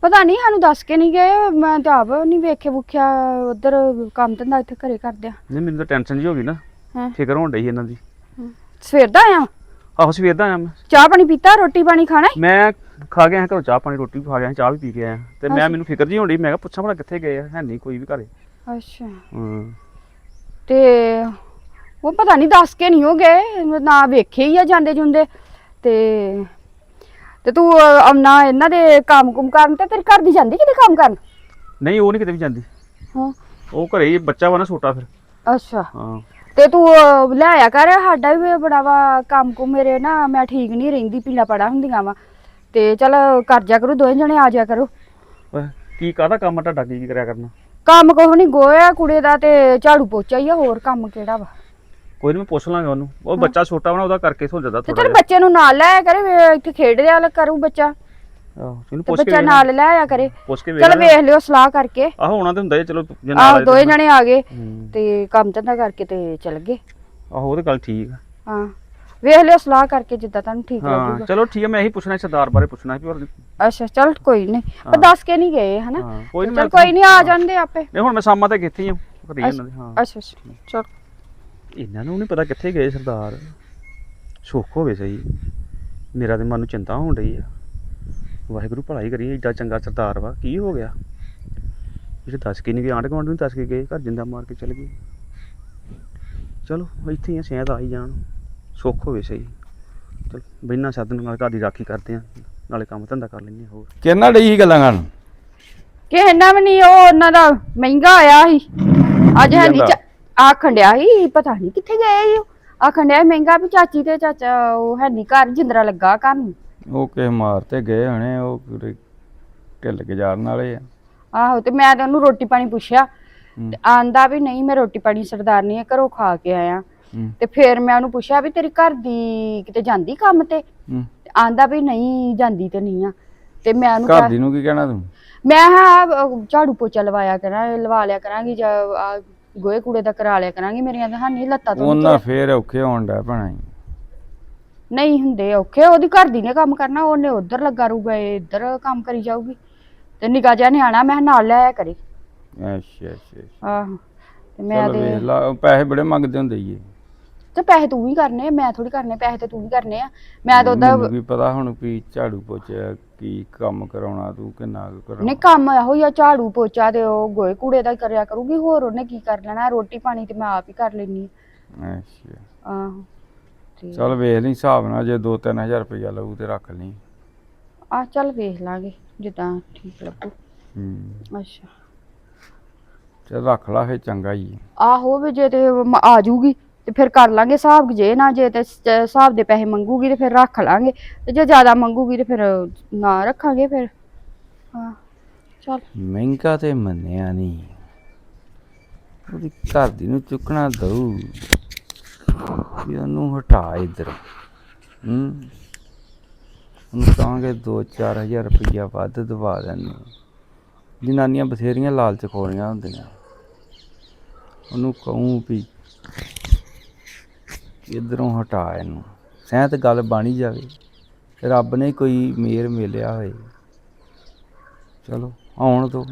ਪਤਾ ਨਹੀਂ ਸਾਨੂੰ ਦੱਸ ਕੇ ਨਹੀਂ ਗਏ। ਮੈਂ ਤਾਂ ਆਪ ਨਹੀਂ ਵੇਖੇ ਵੁਖਿਆ ਉਧਰ ਕੰਮ ਧੰਦਾ ਇੱਥੇ ਘਰੇ ਕਰਦੇ ਆ। ਨਹੀਂ ਮੈਨੂੰ ਤਾਂ ਟੈਨਸ਼ਨ ਜੀ ਹੋ ਗਈ ਨਾ। ਹਾਂ? ਫਿਕਰ ਹੋਣ ਡਈ ਇਹਨਾਂ ਦੀ। ਸਵੇਰ ਦਾ ਆਇਆ? ਆਹੋ ਸਵੇਰ ਦਾ ਆਇਆ ਮੈਂ। ਚਾਹ ਪਾਣੀ ਪੀਤਾ ਰੋਟੀ ਪਾਣੀ ਖਾਣਾ? ਮੈਂ ਖਾ ਗਿਆ ਘਰੋਂ ਚਾਹ ਪਾਣੀ ਰੋਟੀ ਵੀ ਖਾ ਗਿਆ ਚਾਹ ਵੀ ਪੀ ਕੇ ਆਇਆ। ਤੇ ਮੈਂ ਮੈਨੂੰ ਫਿਕਰ ਜੀ ਹੋਣ ਡਈ ਮੈਂ ਕਿਹਾ ਪੁੱਛਾਂ ਭਲਾ ਕਿੱਥੇ ਗਏ ਆ ਹੈ ਨਹੀਂ ਕੋਈ ਵੀ ਘਰੇ। ਅੱਛਾ। ਹਾਂ। ਤੇ ਉਹ ਪਤਾ ਨਹੀਂ ਦੱਸ ਕੇ ਨਹੀਂ ਹੋ ਗਏ ਨਾ ਵੇਖੇ ਹੀ ਆ ਜਾਂਦੇ ਜੁੰਦੇ ਤੇ ਤੇ ਤੂੰ ਆਉਣਾ ਇਹਨਾਂ ਦੇ ਕੰਮ ਕੁਮ ਕਰਨ ਤੇ ਤੇਰੀ ਘਰ ਦੀ ਜਾਂਦੀ ਕਿਤੇ ਕੰਮ ਕਰਨ? ਨਹੀਂ ਉਹ ਨਹੀਂ ਕਿਤੇ ਵੀ ਜਾਂਦੀ। ਹਾਂ। ਉਹ ਘਰੇ ਹੀ ਬੱਚਾ ਵਾ ਨਾ ਛੋਟਾ ਫਿਰ। ਅੱਛਾ। ਹਾਂ। ਤੇ ਤੂੰ ਲੈ ਆਇਆ ਕਰ ਸਾਡਾ ਵੀ ਬੜਾ ਵਾ ਕੰਮ ਕੁ ਮੇਰੇ ਨਾ ਮੈਂ ਠੀਕ ਨਹੀਂ ਰਹਿੰਦੀ ਪੀਲਾ ਪੜਾ ਹੁੰਦੀਆਂ ਵਾ। ਤੇ ਚਲ ਕਰ ਜਾ ਕਰੋ ਦੋਵੇਂ ਜਣੇ ਆ ਜਾ ਕਰੋ। ਕੀ ਕਾਹਦਾ ਕੰਮ ਤੁਹਾਡਾ? ਕੀ ਕਰਿਆ ਕਰਨਾ? ਕੰਮ ਕੋਹ ਨਹੀਂ ਗੋਇਆ ਕੁੜੇ ਦਾ ਤੇ ਝਾੜੂ ਪੋਚਾ ਹੀ ਆ ਹੋਰ ਕੰਮ ਕਿਹੜਾ ਵਾ? ਕੋਈ ਨਹੀਂ ਮੈਂ ਪੁੱਛ ਲਾਂਗਾ ਉਹਨੂੰ। ਉਹ ਬੱਚਾ ਛੋਟਾ ਨਾ ਉਹਦਾ ਕਰਕੇ ਹੋ ਜਾਂਦਾ ਤੇ ਥੋੜਾ ਤੇਰੇ ਬੱਚੇ ਨੂੰ ਨਾਲ ਲੈ ਆਇਆ ਕਰੇ ਵੇ ਇੱਥੇ ਖੇਡਦੇ ਆ ਕਰੂ ਬੱਚਾ? ਆਹੋ ਇਹਨੂੰ ਤੇ ਪੁੱਛ ਕੇ ਬੱਚਾ ਵੇਖ ਨਾਲ ਲੈ। ਆਇਆ ਕਰੇ। ਪੁੱਛ ਕੇ ਚਲ ਵੇਖ ਲਿਓ ਸਲਾਹ ਕਰਕੇ। ਆਹੋ ਆਉਣਾ ਤੇ ਹੁੰਦਾ ਹੀ ਚਲੋ ਜੇ ਨਾਲ ਆਹ ਆਏ ਦੋਏ ਜਣੇ ਆ ਗਏ ਹੂੰ। ਤੇ ਕੰਮ ਧੰਦਾ ਕਰਕੇ ਤੇ ਚਲ ਗਏ। ਆਹੋ ਉਹ ਤਾਂ ਗੱਲ ਠੀਕ ਆ। ਹਾਂ। ਵੇਖ ਲਿਓ ਸਲਾਹ ਕਰਕੇ ਜਿੱਦਾਂ ਤੁਹਾਨੂੰ ਠੀਕ ਹਾਂ ਲੱਗੂਗਾ। ਚਲੋ ਠੀਕ ਹੈ ਮੈਂ ਇਹੀ ਪੁੱਛਣਾ ਸੀ ਸਰਦਾਰ ਬਾਰੇ ਪੁੱਛਣਾ ਸੀ ਹੋਰ। ਅੱਛਾ ਚਲ ਕੋਈ ਨਹੀਂ ਪਰ ਦੱਸ ਕੇ ਨਹੀਂ ਗਏ ਹਨਾ? ਹਾਂ ਕੋਈ ਚਲ ਕੋਈ ਨਹੀਂ ਆ ਜਾਂਦੇ ਆਪੇ। ਨਹੀਂ ਹੁਣ ਮੈਂ ਸਾਮਾਂ ਤੇ ਕਿੱਥੇ ਹੀ ਆ ਘਰੇ ਹੀ ਉਹਨਾਂ ਦੇ ਹਾਂ। ਅੱਛਾ ਅੱਛਾ ਚਲ। ਇਹਨਾਂ ਨੂੰ ਨਹੀਂ ਪਤਾ ਕਿੱਥੇ ਗਏ ਸਰਦਾਰ। ਸੁੱਖ ਹੋਵੇ ਸਹੀ। ਮੇਰਾ ਤੇ ਮਨ ਨੂੰ ਚਿੰਤਾ ਹੋਣ ਰਹੀ ਆ। ਵਾਹਿਗੁਰੂ ਭਲਾਈ ਕਰੀ ਏਡਾ ਚੰਗਾ ਸਰਦਾਰ ਵਾ ਕੀ ਹੋ ਗਿਆ? ਇਹ ਦੱਸ ਕੇ ਨਹੀਂ ਗਏ ਆਂਢ ਗੁਆਂਢ ਨੂੰ ਦੱਸ ਕੇ ਗਏ ਘਰ ਜਿੰਦਾ ਮਾਰ ਕੇ ਚਲ ਗਏ। ਚਲੋ ਇੱਥੇ ਹੀ ਆ ਸ਼ਾਇਦ ਆ ਹੀ ਜਾਣ। ਸੁੱਖ ਹੋਵੇ ਸਹੀ। ਚਲ ਬੈਨਾ ਸਾਧਨ ਨਾਲ ਘਰ ਦੀ ਰਾਖੀ ਕਰਦੇ ਆ ਨਾਲੇ ਕੰਮ ਧੰਦਾ ਕਰ ਲੈਂਦੇ ਆ ਹੋਰ। ਕਿੰਨਾ ਡਈ ਸੀ ਗੱਲਾਂ ਕਰਨ? ਕਿਸੇ ਨਾ ਵੀ ਨਹੀਂ ਉਹ ਉਹਨਾਂ ਦਾ ਮਹਿੰਗਾ ਆਇਆ ਸੀ। ਅੱਜ ਹੈ ਨਹੀਂ ਕਹਿੰਦਾ? ਆਖਣ ਡਿਆ ਸੀ ਪਤਾ ਨਹੀਂ ਕਿੱਥੇ ਗਏ ਸੀ ਉਹ। ਆਖਣ ਡਿਆ ਸੀ ਮਹਿੰਗਾ ਵੀ ਚਾਚੀ ਤੇ ਚਾਚਾ ਉਹ ਹੈ ਨਹੀਂ ਘਰ ਜਿੰਦਰਾ ਲੱਗਾ ਨੂੰ। ਉਹ ਕਿਸੇ ਮਾਰ ਤੇ ਗਏ ਹਣੇ ਉਹ ਕਿਤੇ ਢਿੱਲ ਜਾਣ ਵਾਲੇ ਆ। ਆਹੋ ਤੇ ਮੈਂ ਤਾਂ ਉਹਨੂੰ ਰੋਟੀ ਪਾਣੀ ਪੁੱਛਿਆ ਹੂੰ। ਤੇ ਆਂਦਾ ਵੀ ਨਹੀਂ ਮੈਂ ਰੋਟੀ ਪਾਣੀ ਸਰਦਾਰਨੀ ਆ ਘਰੋਂ ਖਾ ਕੇ ਆਇਆ। ਹੂੰ। ਤੇ ਫਿਰ ਮੈਂ ਉਹਨੂੰ ਪੁੱਛਿਆ ਵੀ ਤੇਰੀ ਘਰ ਦੀ ਕਿਤੇ ਜਾਂਦੀ ਕੰਮ ਤੇ? ਹੂੰ। ਤੇ ਆਂਦਾ ਵੀ ਨਹੀਂ ਜਾਂਦੀ ਤੇ ਨਹੀਂ ਆ। ਤੇ ਮੈਂ ਉਹਨੂੰ ਘਰ ਕਿਹਾ ਦੀ ਨੂੰ ਕੀ ਕਹਿਣਾ ਤੂੰ? ਮੈਂ ਹਾਂ ਝਾੜੂ ਪੋਚਾ ਲਵਾਇਆ ਕਰਾਂ ਲਵਾ ਲਿਆ ਕਰਾਂਗੀ ਜਾਂ ਆਹ ਗੋਹੇ ਕੂੜੇ ਦਾ ਕਰਾ ਲਿਆ ਕਰਾਂਗੀ ਮੇਰੀਆਂ ਤਾਂ ਹਾਨੀ ਲੱਤਾਂ ਤੋਂ ਉਹਨਾਂ ਫੇਰ ਔਖੇ ਹੋਣ ਪੈਣਾ ਈ। ਨਹੀਂ ਹੁੰਦੇ ਔਖੇ ਉਹਦੀ ਘਰ ਦੀ ਨੇ ਕੰਮ ਕਰਨਾ ਉਹਨੇ ਉਧਰ ਲੱਗਾ ਰਹੂਗਾ ਇਹ ਇੱਧਰ ਕੰਮ ਕਰੀ ਜਾਊਗੀ ਤੇ ਨਿਕਾ ਜਿਹਾ ਨਿਆਣਾ ਮੈਂ ਨਾਲ ਲੈ ਆਇਆ ਕਰੇ ਅੱਛਾ ਅੱਛਾ। ਆਹੋ ਤੇ ਮੈਂ ਚਲੋ ਤੇ ਵੇਖ ਲਾ ਉਹ ਪੈਸੇ ਬੜੇ ਮੰਗਦੇ ਹੁੰਦੇ ਏ ਤੇ ਪੈਸੇ ਤੂੰ ਹੀ ਕਰਨੇ ਆ, ਮੈਂ ਥੋੜੀ ਕਰਨੇ ਪੈਸੇ ਤੇ ਤੂੰ ਹੀ ਕਰਨੇ ਆ। ਮੈਂ ਤਾਂ ਉਹਦਾ ਮੈਨੂੰ ਵੀ ਪਤਾ ਹੁਣ ਵੀ ਝਾੜੂ ਪੋਚਾ ਕੀ ਕੰਮ ਕਰਾਉਣਾ ਤੂੰ ਕਿੰਨਾ ਕੁ ਕਰਾਉਣਾ। ਕੰਮ ਇਹੋ ਹੀ ਆ ਝਾੜੂ ਪੋਚਾ ਤੇ ਉਹ ਗੋਹੇ ਕੂੜੇ ਦਾ ਹੀ ਕਰਿਆ ਕਰੂਗੀ ਹੋਰ ਉਹਨੇ ਕੀ ਕਰ ਲੈਣਾ ਰੋਟੀ ਪਾਣੀ ਤੇ ਮੈਂ ਆਪ ਹੀ ਕਰ ਲੈਣੀ ਅੱਛਾ। ਆਹੋ ਤੇ ਚਲ ਵੇਖ ਲਈ ਹਿਸਾਬ ਨਾਲ ਜੇ 2-3000 ਰੁਪਇਆ ਲਊ ਤੇ ਰੱਖ ਲਈ। ਆ ਚੱਲ ਵੇਖ ਲਾਂਗੇ ਜਿੱਦਾਂ ਠੀਕ ਲੱਗੂ। ਹੂੰ। ਅੱਛਾ। ਚਲ ਰੱਖ ਲਾ ਫੇ ਚੰਗਾ ਹੀ। ਆਹੋ ਵੀ ਜੇ ਤੇ ਮ- ਆ ਜੂਗੀ ਤੇ ਫਿਰ ਕਰ ਲਾਂਗੇ, ਹਿਸਾਬ ਜੇ ਨਾ ਜੇ ਤੇ ਸ- ਹਿਸਾਬ ਦੇ ਪੈਸੇ ਮੰਗੂਗੀ ਤੇ ਫਿਰ ਰੱਖ ਲਾਂਗੇ ਤੇ ਜੇ ਜ਼ਿਆਦਾ ਮੰਗੂਗੀ ਤੇ ਫਿਰ ਨਾ ਰੱਖਾਂਗੇ ਫਿਰ। ਹਾਂ, ਚੱਲ। ਮਹਿੰਗਾ ਤੇ ਮੰਨਿਆ ਨਹੀਂ। ਉਹਦੀ ਘਰ ਦੀ ਨੂੰ ਚੁੱਕਣਾ ਦਊ। ਵੀ ਉਹਨੂੰ ਹਟਾ ਇੱਧਰ। ਹੂੰ? ਉਹਨੂੰ ਕਹਾਂਗੇ 2-4000 ਰੁਪਈਆ ਵੱਧ ਦਵਾ ਦੇਣੇ ਜਨਾਨੀਆਂ ਬਥੇਰੀਆਂ ਲਾਲਚ ਖੋਰੀਆਂ ਹੁੰਦੀਆਂ। ਉਹਨੂੰ ਕਹੂੰ ਵੀ ਇਧਰੋਂ ਹਟਾ ਇਹਨੂੰ। ਸਹਿਤ ਗੱਲ ਬਣੀ ਜਾਵੇ, ਰੱਬ ਨੇ ਕੋਈ ਮੇਰ ਮਿਲਿਆ ਹੋਏ। ਚਲੋ, ਆਉਣ ਤੋਂ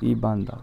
ਕੀ ਬਣਦਾ?